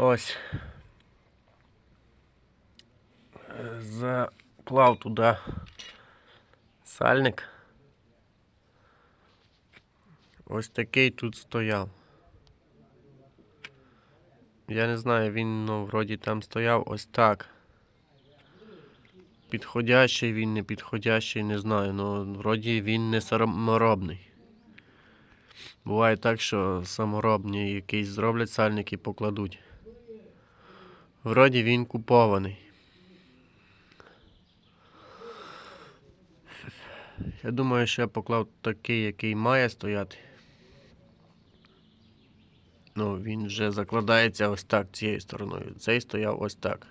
Ось. Заклав туди сальник. Ось такий тут стояв. Я не знаю, він ну, вроді там стояв ось так. Підходящий він, не підходящий, не знаю. Ну, вроді він не саморобний. Буває так, що саморобні якийсь зроблять сальник і покладуть. Вроді він купований. Я думаю, що я поклав такий, який має стояти. Ну, він вже закладається ось так цією стороною. Цей стояв ось так.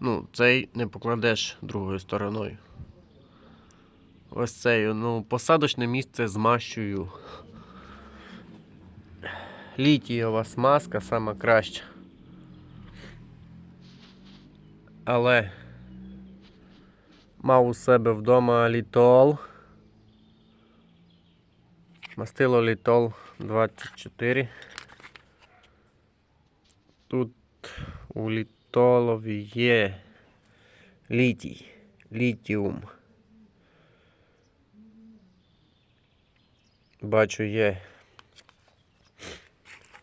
Ну, цей не покладеш другою стороною. Ось цей, ну, посадочне місце змащую. Літієва смазка сама краща. Але мав у себе вдома літол. Мастило літол 24. Тут у літолові є літій, літіум. Бачу є.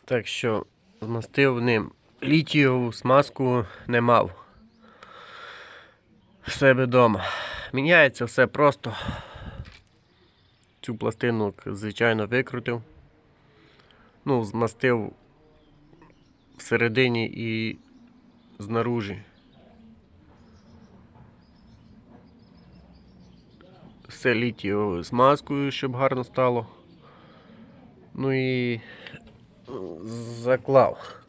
Так що змастив ним. Літієву смазку не мав. В себе вдома. Міняється все просто. Цю пластину, звичайно, викрутив. Ну, змастив всередині і знаружі. Все літієвою смазкою, щоб гарно стало. Ну і заклав.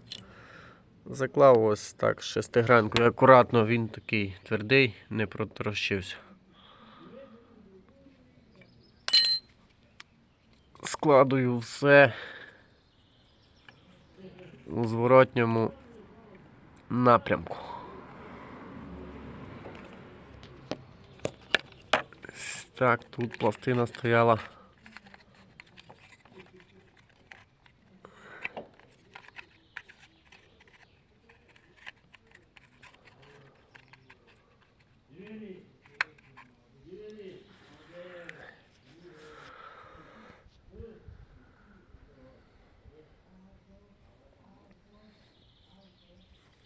Заклав ось так шестигранкою. Акуратно він такий твердий, не протрощився. Складую все у зворотньому напрямку. Так, тут пластина стояла.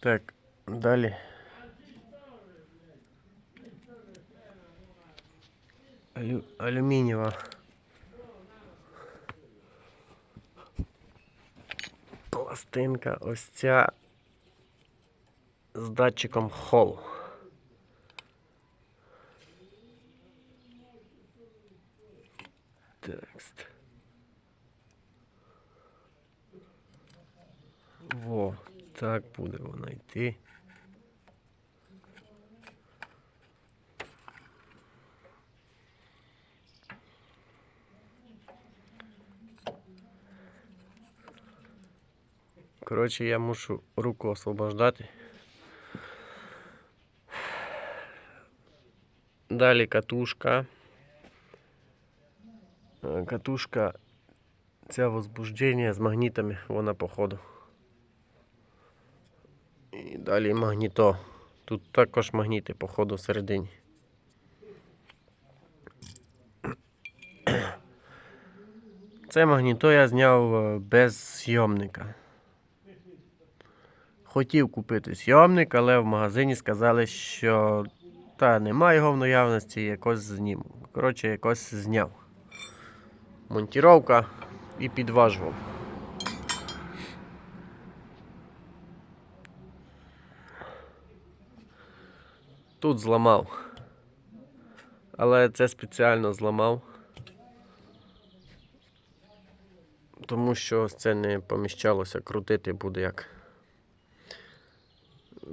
Так, далі. Алю... Алюмінієва. Пластинка ось ця з датчиком холл. Текст. Во, так буде вона йти. Коротше, я мушу руку освобождати. Далі катушка. Е, Катушка ця возбуждення з магнітами, вона походу. І далі магніто. Тут також магніти, походу, всередині. Це магніто я зняв е, без зйомника. Хотів купити зйомник, але в магазині сказали, що та немає його в наявності, якось зніму. Коротше, якось зняв. Монтіровка і підважував. Тут зламав. Але це спеціально зламав. Тому що це не поміщалося, крутити буде як.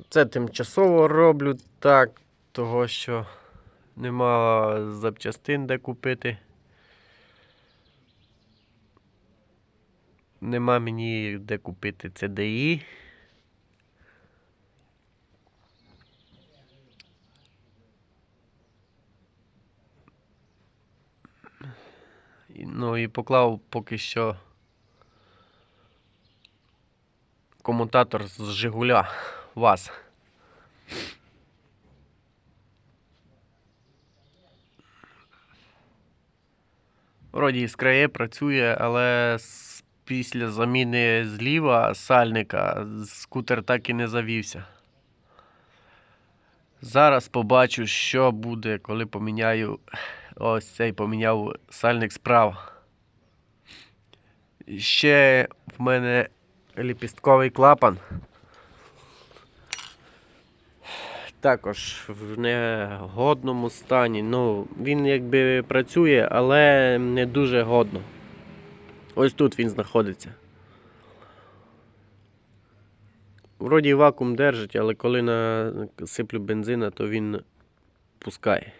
Це тимчасово роблю так, того що нема запчастин де купити. Нема мені де купити CDI. Ну і поклав поки що комутатор з Жигуля. ВАЗ. Вроді з крає працює, але після заміни зліва сальника скутер так і не завівся. Зараз побачу, що буде, коли поміняю ось цей поміняв сальник справа. Ще в мене ліпістковий клапан. Також в негодному стані. Ну, він якби працює, але не дуже годно. Ось тут він знаходиться. Вроді вакуум держить, але коли насиплю бензина, то він пускає.